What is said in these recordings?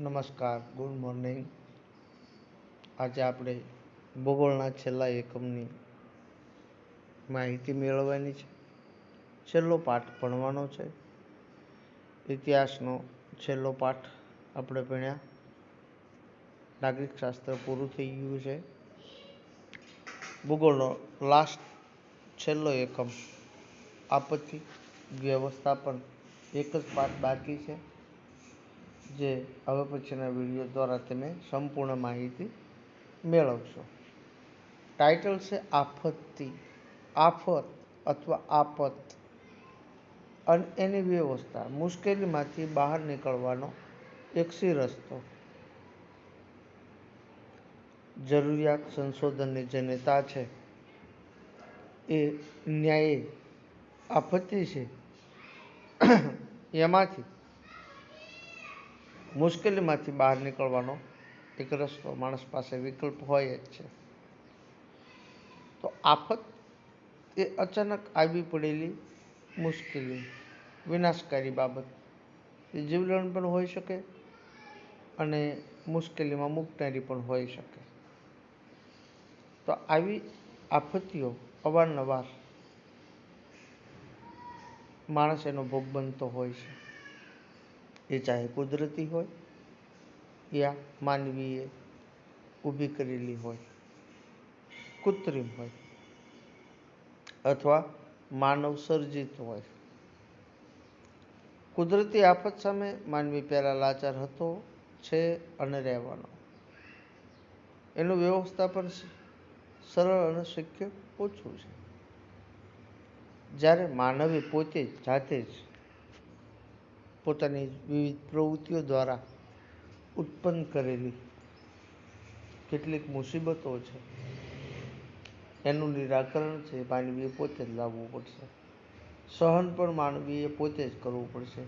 નમસ્કાર, good morning. આજે આપણે ભૂગોળના છેલ્લા એકમની માહિતી મેળવવાની છે. છેલ્લો પાઠ ભણવાનો છે. ઇતિહાસનો છેલ્લો પાઠ આપણે ભણ્યા. નાગરિક શાસ્ત્ર પૂરું થઈ ગયું છે. ભૂગોળનો લાસ્ટ છેલ્લો એકમ આપત્તિ વ્યવસ્થાપન એક જ પાઠ બાકી છે. જે હવે પછીના વીડિયો દ્વારા તમે સંપૂર્ણ માહિતી મેળવશો. ટાઇટલ છે આફતિ આફત અથવા આપત. અને એની વ્યવસ્થા, મુશ્કેલીમાંથી બહાર નીકળવાનો એકસી રસ્તો. જરૂરિયાત સંશોધનની જે નેતા છે, એ ન્યાયે આપત્તિ છે. એમાંથી મુશ્કેલીમાંથી બહાર નીકળવાનો એક રસ્તો માણસ પાસે વિકલ્પ હોય જ છે. તો આફત એ અચાનક આવી પડેલી મુશ્કેલી, વિનાશકારી બાબત. એ જીવલેણ પણ હોઈ શકે અને મુશ્કેલીમાં મૂકનારી પણ હોઈ શકે. તો આવી આફતીઓ અવારનવાર માણસ એનો ભોગ બનતો હોય છે. એ ચાહે કુદરતી હોય યા માનવીએ ઊભી કરેલી હોય, કૃત્રિમ હોય અથવા માનવ સર્જિત હોય. કુદરતી આફત સામે માનવી પહેલાં લાચાર હતો, છે અને રહેવાનો. એનું વ્યવસ્થાપન સરળ અને શક્ય ઓછું છે. જ્યારે માનવે પોતે જાતે જ પોતાની વિવિધ પ્રવૃત્તિઓ દ્વારા ઉત્પન્ન કરેલી કેટલીક મુસીબતો છે. એનું નિરાકરણ છે, માનવીએ પોતે જ લાવવું પડશે. સહન પણ માનવીએ પોતે જ કરવું પડશે.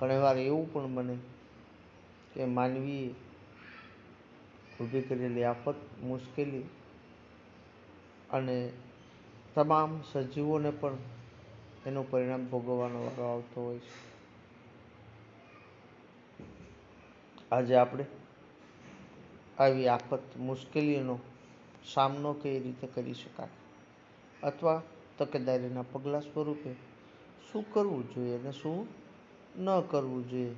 ઘણીવાર એવું પણ બને કે માનવીએ ઊભી કરેલી આફત, મુશ્કેલી અને તમામ સજીવોને પણ એનું પરિણામ ભોગવવાનો વારો આવતો હોય છે. આજે આપણે આવી આફત મુશ્કેલીનો સામનો કઈ રીતે કરી શકાય? અથવા તકેદારીના પગલાં સ્વરૂપે શું કરવું જોઈએ અને શું ન કરવું જોઈએ?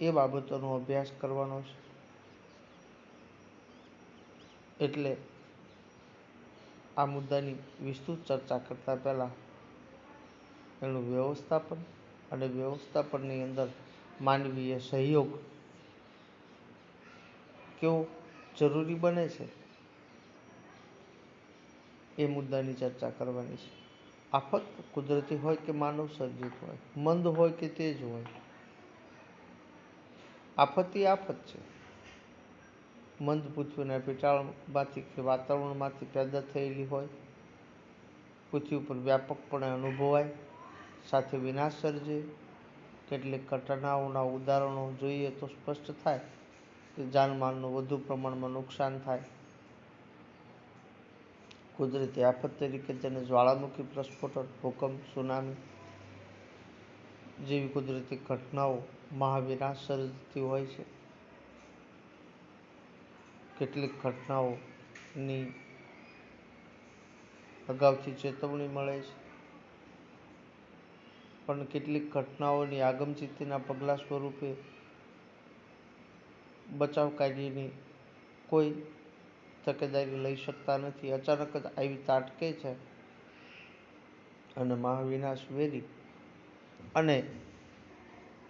એ બાબતોનો અભ્યાસ કરવાનો છે. એટલે આ મુદ્દાની વિસ્તૃત ચર્ચા કરતાં પહેલાં એનું વ્યવસ્થાપન અને વ્યવસ્થાપનની અંદર માનવીય સહયોગ કેવો જરૂરી બને છે? એ મુદ્દાની ચર્ચા કરવાની છે. આફત કુદરતી હોય કે માનવ સર્જિત હોય, મંદ હોય કે તેજ હોય? આફત એ આફત છે. મંદ પૃથ્વીના પેટાળમાંથી કે વાતાવરણમાંથી પેદા થયેલી હોય, પૃથ્વી ઉપર વ્યાપકપણે અનુભવાય, સાથે વિનાશ સર્જે કેટલીક ઘટનાઓના ઉદાહરણો જોઈએ તો સ્પષ્ટ થાય કે જાનમાલનું વધુ પ્રમાણમાં નુકસાન થાય. કુદરતી આફત તરીકે તેને જ્વાળામુખી પ્રસ્ફોટન ભૂકંપ, સુનામી જેવી કુદરતી ઘટનાઓ મહાવિનાશ સર્જતી હોય છે. કેટલીક ઘટનાઓની અગાઉથી ચેતવણી મળે છે. પણ કેટલીક ઘટનાઓની આગમચેતીના પગલાં સ્વરૂપે બચાવ કાર્યની કોઈ તકેદારી લઈ શકતા નથી. અચાનક જ આવી તાટકે છે અને મહાવિનાશ વેરી અને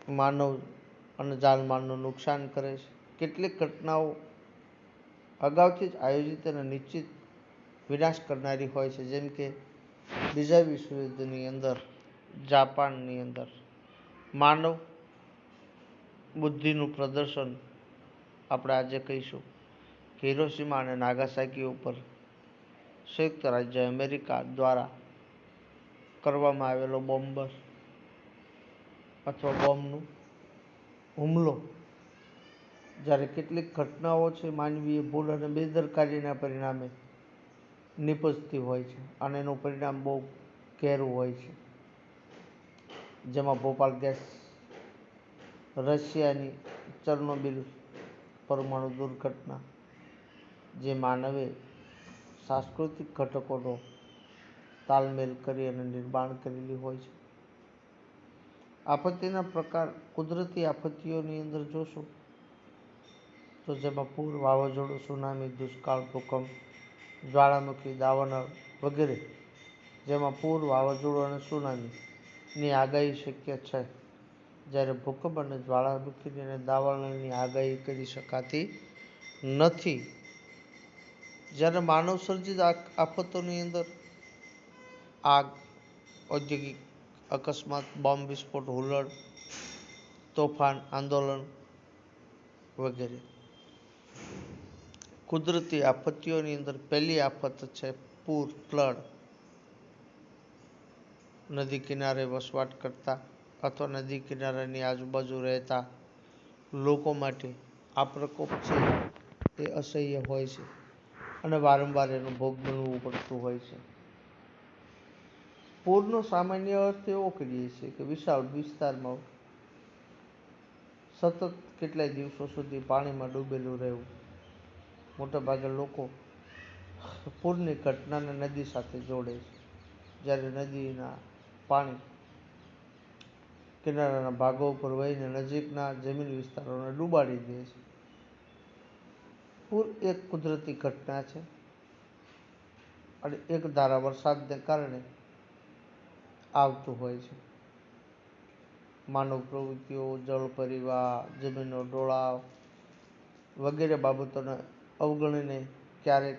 માનવ અને જાનમાલનું નુકસાન કરે છે. કેટલીક ઘટનાઓ અગાઉથી જ આયોજિત અને નિશ્ચિત વિનાશ કરનારી હોય છે. જેમ કે બીજા વિશ્વયુદ્ધની અંદર જાપાનની અંદર. માનવ બુદ્ધિનું પ્રદર્શન આપણે આજે કહીશું. હિરોશીમા અને નાગાસાકી ઉપર સંયુક્ત રાજ્ય અમેરિકા દ્વારા કરવામાં આવેલો બોમ્બર અથવા બોમ્બનું હુમલો. જ્યારે કેટલીક ઘટનાઓ છે, માનવીય ભૂલ અને બેદરકારીના પરિણામે નિપજતી હોય છે અને એનું પરિણામ બહુ ઘેરું હોય છે. જેમાં ભોપાલ ગેસ, રશિયાની ચર્નોબિલ પરમાણુ દુર્ઘટના, જે માનવે સાંસ્કૃતિક ઘટકોનો તાલમેલ કરી અને નિર્માણ કરેલી હોય છે. આપત્તિના પ્રકાર કુદરતી આપત્તિઓની અંદર જોશો તો જેમાં પૂર, વાવાઝોડું, સુનામી, દુષ્કાળ, ભૂકંપ, જ્વાળામુખી દાવાનળ વગેરે, જેમાં પૂર, વાવાઝોડું અને સુનામીની આગાહી શક્ય છે. જ્યારે ભૂકંપ અને જ્વાળામુખી અને દાવાનળની આગાહી કરી શકાતી નથી. જ્યારે માનવ સર્જિત આફતોની અંદર આગ, ઔદ્યોગિક અકસ્માત, બોમ્બ વિસ્ફોટ હુલ્લડ તોફાન, આંદોલન વગેરે. કુદરતી આપત્તિઓની અંદર પહેલી આફત છે પૂર, ફ્લડ નદી કિનારે વસવાટ કરતા અથવા નદી કિનારાની આજુબાજુ રહેતા લોકો માટે આ પ્રકોપ છે એ અસહ્ય હોય છે અને વારંવાર એનો ભોગ બનવું પડતું હોય છે. પૂરનો સામાન્ય અર્થ એવો કરીએ છીએ કે વિશાળ વિસ્તારમાં સતત કેટલાય દિવસો સુધી પાણીમાં ડૂબેલું રહેવું. મોટાભાગે લોકો પૂરની ઘટનાને નદી સાથે જોડે છે. જ્યારે નદીના પાણી કિનારાના ભાગો ઉપર વહીને નજીકના જમીન વિસ્તારોને ડૂબાડી દે છે. પૂર એક કુદરતી ઘટના છે અને એક ધારા વરસાદને કારણે આવતું હોય છે. માનવ પ્રવૃત્તિઓ, જળ પરિવાર, જમીનનો ઢોળાવ વગેરે બાબતોને અવગણીને ક્યારેક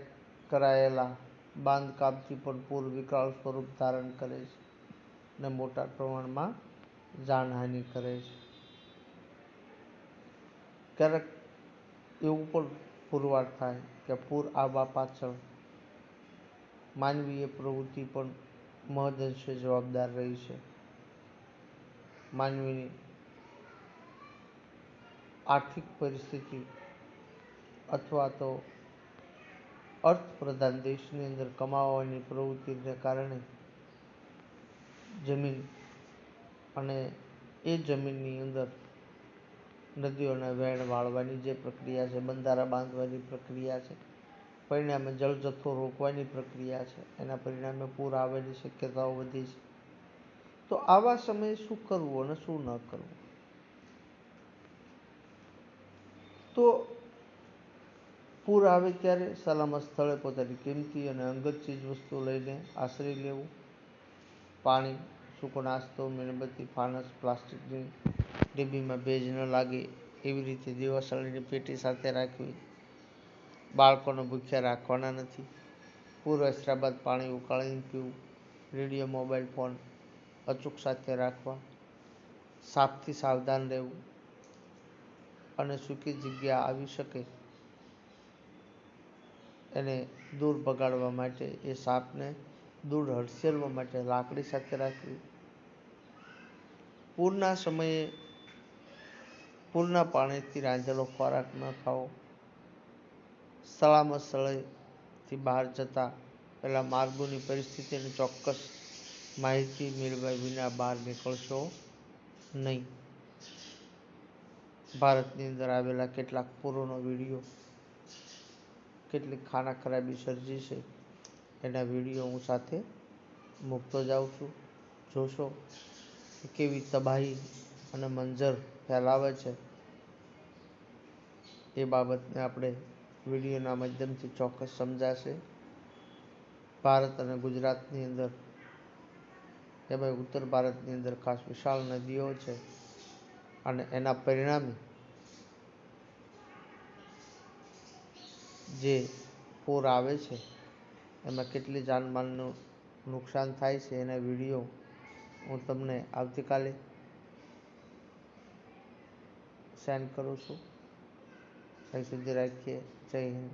કરાયેલા બાંધકામથી પણ પૂર વિકરાળ સ્વરૂપ ધારણ કરે છે. અને મોટા પ્રમાણમાં જાનહાનિ કરે છે. ક્યારેક એવું પણ પુરવાર થાય કે પૂર આવવા પાછળ માનવીય પ્રવૃત્તિ પણ મહદઅંશે જવાબદાર રહી છે. માનવીની આર્થિક પરિસ્થિતિ અથવા તો અર્થપ્રધાન દેશની અંદર કમાવાની પ્રવૃત્તિને કારણે જમીન અને એ જમીનની અંદર નદીઓના વહેણ વાળવાની જે પ્રક્રિયા છે, બંધારા બાંધવાની પ્રક્રિયા છે, પરિણામે જળજથ્થો રોકવાની પ્રક્રિયા છે, એના પરિણામે પૂર આવવાની શક્યતાઓ વધી છે. તો આવા સમયે શું કરવું અને શું ન કરવું? તો પૂર આવે ત્યારે સલામત સ્થળે પોતાની કિંમતી અને અંગત ચીજ વસ્તુ લઈને આશરી લેવું. પાણી, સૂકો નાસ્તો, મીણબત્તી, ફાનસ પ્લાસ્ટિકની ડીબીમાં ભેજ ન લાગે એવી રીતે દિવાસળીની પેટી સાથે રાખવી. બાળકોને ભૂખ્યા રાખવાના નથી. પૂર વસ્યા બાદ પાણી ઉકાળીને પીવું, રેડિયો, મોબાઈલ, ફોન અચૂક સાથે રાખવા, સાપથી સાવધાન રહેવું અને સૂકી જગ્યા આવી શકે એને દૂર ભગાડવા માટે એ સાપને દૂર હડસેલવા માટે લાકડી સાથે રાખવી. પૂરના સમયે પૂરના પાણીથી રાંધેલો ખોરાક ન ખાવો. સલામત સ્થળેથી બહાર જતા પહેલાં માર્ગોની પરિસ્થિતિની ચોક્કસ માહિતી મેળવ્યા વિના બહાર નીકળશો નહીં. ભારતની અંદર આવેલા કેટલાક પૂરોનો વીડિયો, કેટલીક ખાના ખરાબી સર્જી છે એના વીડિયો હું સાથે મૂકતો જાઉં છું. જોશો કેવી તબાહી અને મંજર ફેલાવે છે. એ બાબતને આપણે વિડીયોના માધ્યમથી ચોક્કસ સમજાશે. ભારત અને ગુજરાતની અંદર એમાંય ઉત્તર ભારતની અંદર ખાસ વિશાળ નદીઓ છે અને એના પરિણામે જે પૂર આવે છે એમાં કેટલી જાનમાલનું નુકસાન થાય છે એના વીડિયો હું તમને આવતીકાલે સેન્ડ કરું છું. ત્યાં સુધી રાખીએ. જય હિન્દ.